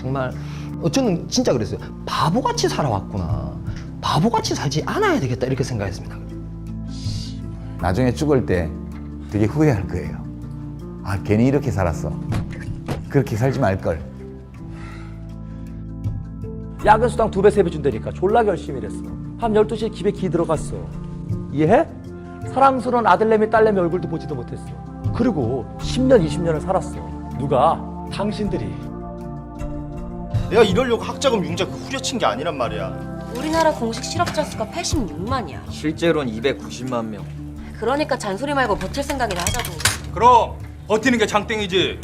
정말 어, 저는 진짜 그랬어요. 바보같이 살아왔구나. 바보같이 살지 않아야 되겠다 이렇게 생각했습니다. 나중에 죽을 때 되게 후회할 거예요. 아, 괜히 이렇게 살았어. 그렇게 살지 말 걸. 야근 수당 두 배, 세 배 준다니까 졸라 열심히 일했어. 밤 12시에 집에 기 들어갔어. 이해해? 사랑스러운 아들내미, 딸내미 얼굴도 보지도 못했어. 그리고 10년, 20년을 살았어. 누가? 당신들이. 내가 이러려고 학자금 융자 그 후려친 게 아니란 말이야. 우리나라 공식 실업자 수가 86만이야. 실제로는 290만 명. 그러니까 잔소리 말고 버틸 생각이나 하자고. 그럼 버티는 게 장땡이지.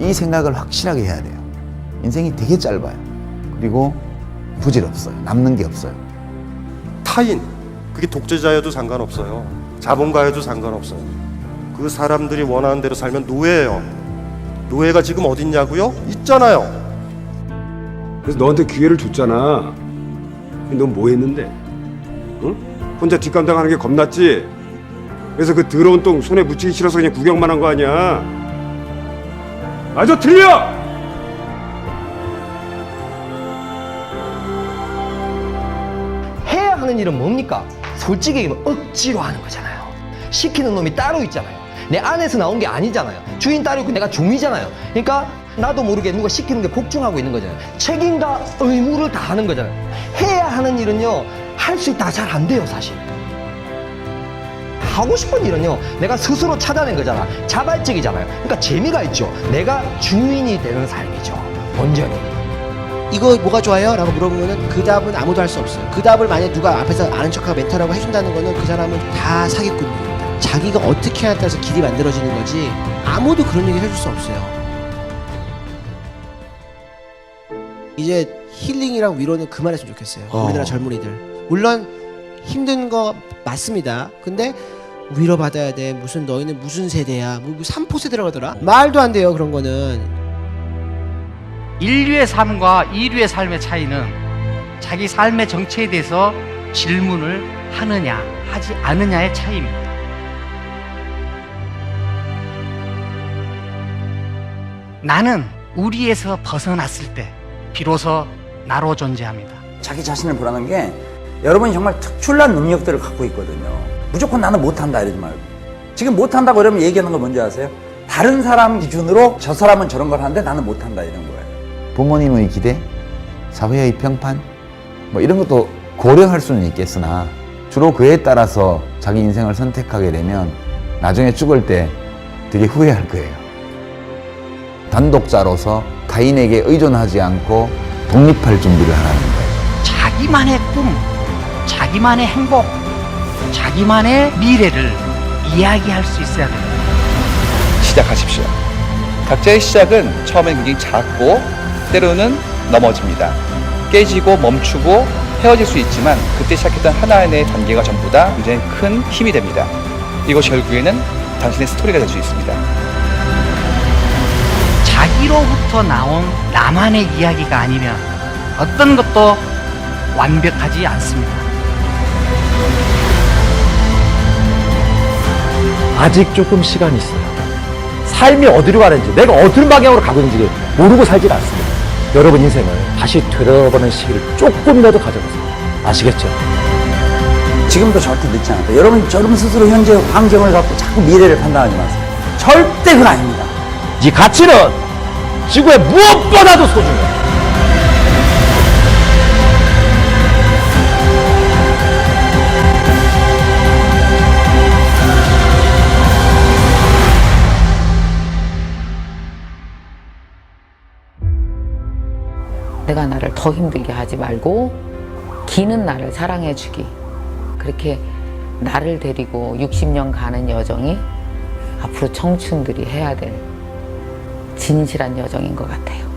이 생각을 확실하게 해야 돼요. 인생이 되게 짧아요. 그리고 부질 없어요. 남는 게 없어요. 타인 그게 독재자여도 상관없어요. 자본가여도 상관없어요. 그 사람들이 원하는 대로 살면 노예예요. 노예가 지금 어딨냐고요? 있잖아요. 그래서 너한테 기회를 줬잖아. 넌 뭐 했는데? 응? 혼자 뒷감당하는 게 겁났지? 그래서 그 더러운 똥 손에 묻히기 싫어서 그냥 구경만 한 거 아니야? 아저 틀려! 해야 하는 일은 뭡니까? 솔직히 억지로 하는 거잖아요. 시키는 놈이 따로 있잖아요. 내 안에서 나온 게 아니잖아요. 주인 있고 내가 종이잖아요. 그러니까 나도 모르게 누가 시키는 게 복종하고 있는 거잖아요. 책임과 의무를 다 하는 거잖아요. 해야 하는 일은요, 할 수 있다 잘 안 돼요, 사실. 하고 싶은 일은요, 내가 스스로 찾아낸 거잖아. 자발적이잖아요. 그러니까 재미가 있죠. 내가 주인이 되는 삶이죠. 온전히. 이거 뭐가 좋아요? 라고 물어보면 그 답은 아무도 할 수 없어요. 그 답을 만약에 누가 앞에서 아는 척하고 멘토라고 해준다는 거는 그 사람은 다 사기꾼입니다. 자기가 어떻게 하냐에 따라서 길이 만들어지는 거지 아무도 그런 얘기 해줄 수 없어요. 이제 힐링이랑 위로는 그만했으면 좋겠어요. 우리나라 젊은이들. 물론 힘든 거 맞습니다. 근데 위로 받아야 돼. 무슨 너희는 무슨 세대야? 뭐 3포 세대라고 하더라? 말도 안 돼요. 그런 거는. 인류의 삶과 이류의 삶의 차이는 자기 삶의 정체에 대해서 질문을 하느냐, 하지 않느냐의 차이입니다. 나는 우리에서 벗어났을 때 비로소 나로 존재합니다. 자기 자신을 보라는 게 여러분이 정말 특출난 능력들을 갖고 있거든요. 무조건 나는 못한다 이러지 말고. 지금 못한다고 그러면 얘기하는 거 뭔지 아세요? 다른 사람 기준으로 저 사람은 저런 걸 하는데 나는 못한다 이런 거예요. 부모님의 기대, 사회의 평판, 뭐 이런 것도 고려할 수는 있겠으나 주로 그에 따라서 자기 인생을 선택하게 되면 나중에 죽을 때 되게 후회할 거예요. 단독자로서 타인에게 의존하지 않고 독립할 준비를 하라는 거예요. 자기만의 꿈, 자기만의 행복, 자기만의 미래를 이야기할 수 있어야 됩니다. 시작하십시오. 각자의 시작은 처음엔 굉장히 작고 때로는 넘어집니다. 깨지고 멈추고 헤어질 수 있지만 그때 시작했던 하나의 단계가 전부 다 굉장히 큰 힘이 됩니다. 이것이 결국에는 당신의 스토리가 될 수 있습니다. 자기로부터 나온 나만의 이야기가 아니면 어떤 것도 완벽하지 않습니다. 아직 조금 시간이 있어요. 삶이 어디로 가는지, 내가 어떤 방향으로 가고 있는지 모르고 살질 않습니다. 여러분 인생을 다시 되돌아보는 시기를 조금이라도 가져보세요. 아시겠죠? 지금도 절대 늦지 않다. 여러분, 여러분 스스로 현재 환경을 갖고 자꾸 미래를 판단하지 마세요. 절대 그건 아닙니다. 이 가치는 지구의 무엇보다도 소중해요. 내가 나를 더 힘들게 하지 말고 기는 나를 사랑해 주기. 그렇게 나를 데리고 60년 가는 여정이 앞으로 청춘들이 해야 될 진실한 여정인 것 같아요.